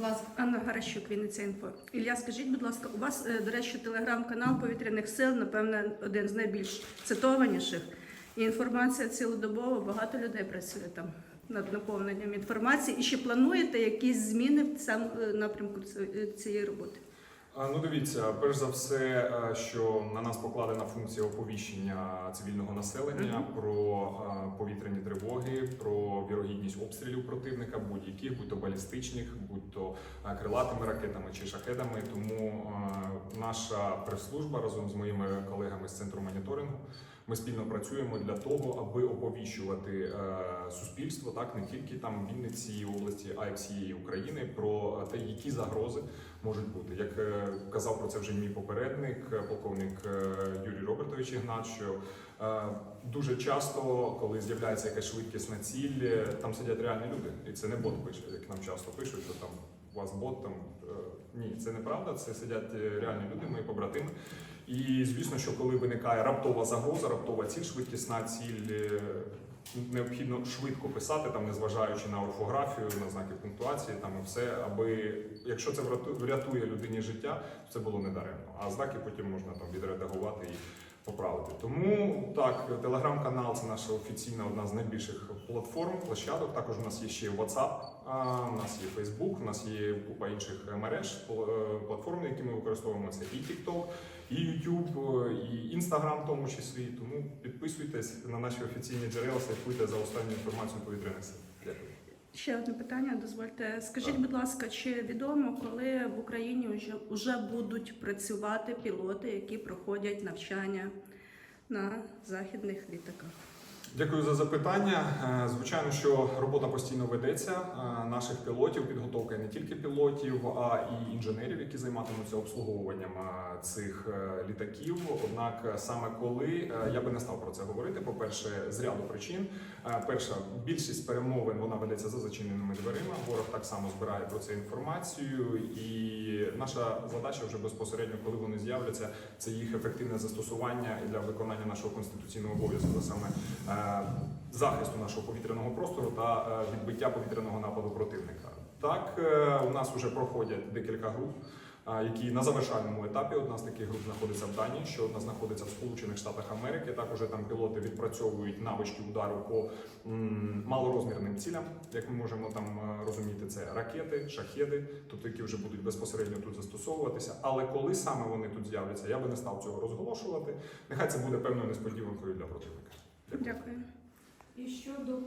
Будь ласка. Анна Гаращук, Вінниця інфо. Ілля, скажіть, будь ласка, у вас, е, до речі, телеграм-канал повітряних сил, напевне, один з найбільш цитованіших. І інформація цілодобово, багато людей працює там над наповненням інформації. І ще плануєте якісь зміни в цьому е, напрямку ці- цієї роботи? Ну дивіться, перш за все, е, що на нас покладена функція оповіщення цивільного населення про е, повітряні тривоги, про вірогідність обстрілів противника, будь-яких, будь то балістичних, будь то е, крилатими ракетами чи шахедами. Тому наша прес-служба разом з моїми колегами з центру моніторингу. Ми спільно працюємо для того, аби оповіщувати е, суспільство, так не тільки там Вінниці області, а й всієї України про те, які загрози можуть бути. Як е, казав про це вже мій попередник, е, полковник е, Юрій Робертович Ігнат, що е, дуже часто, коли з'являється якась швидкісна ціль, е, там сидять реальні люди, і це не бот пише, як нам часто пишуть, що там у вас бот там е, ні, це неправда. Це сидять е, реальні люди, мої побратими. І звісно, що коли виникає раптова загроза, раптова ціль, швидкісна ціль. е, Необхідно швидко писати, там незважаючи на орфографію, на знаки пунктуації, там і все, аби якщо це вряту- врятує людині життя, це було недаремно. А знаки потім можна там відредагувати і поправити. Тому так, телеграм-канал це наша офіційна одна з найбільших платформ, площадок. Також у нас є ще WhatsApp, у нас є Facebook, у нас є купа інших мереж, е, платформ, які ми використовуємо. Це і TikTok, і YouTube, е, і Instagram в тому числі. Тому підписуйтесь на наші офіційні джерела, слідкуйте за останньою інформацією повітряних сил. Дякую. Ще одне питання, дозвольте. Скажіть, будь ласка, чи відомо, коли в Україні вже, вже будуть працювати пілоти, які проходять навчання на західних літаках? Дякую за запитання. Е, Звичайно, що робота постійно ведеться. Е, Наших пілотів, підготовка не тільки пілотів, а і інженерів, які займатимуться обслуговуванням е, цих літаків. Однак саме коли я би не став про це говорити. По перше, з ряду причин. Перша більшість перемовин вона ведеться за зачиненими дверима. Ворог так само збирає про це інформацію, і наша задача вже безпосередньо, коли вони з'являться, це їх ефективне застосування для виконання нашого конституційного обов'язку, саме захисту нашого повітряного простору та е, відбиття повітряного нападу противника. Так, е, у нас вже проходять декілька груп. е, Які на завершальному етапі одна з таких груп знаходиться в Данії, ще одна знаходиться в Сполучених Штатах Америки. Також там пілоти відпрацьовують навички удару по малорозмірним цілям, як ми можемо там е, розуміти, це ракети, шахеди, тобто які вже будуть безпосередньо тут застосовуватися. Але коли саме вони тут з'являться, я би не став цього розголошувати. Нехай це буде певною несподіванкою для противника. Дякую. І щодо.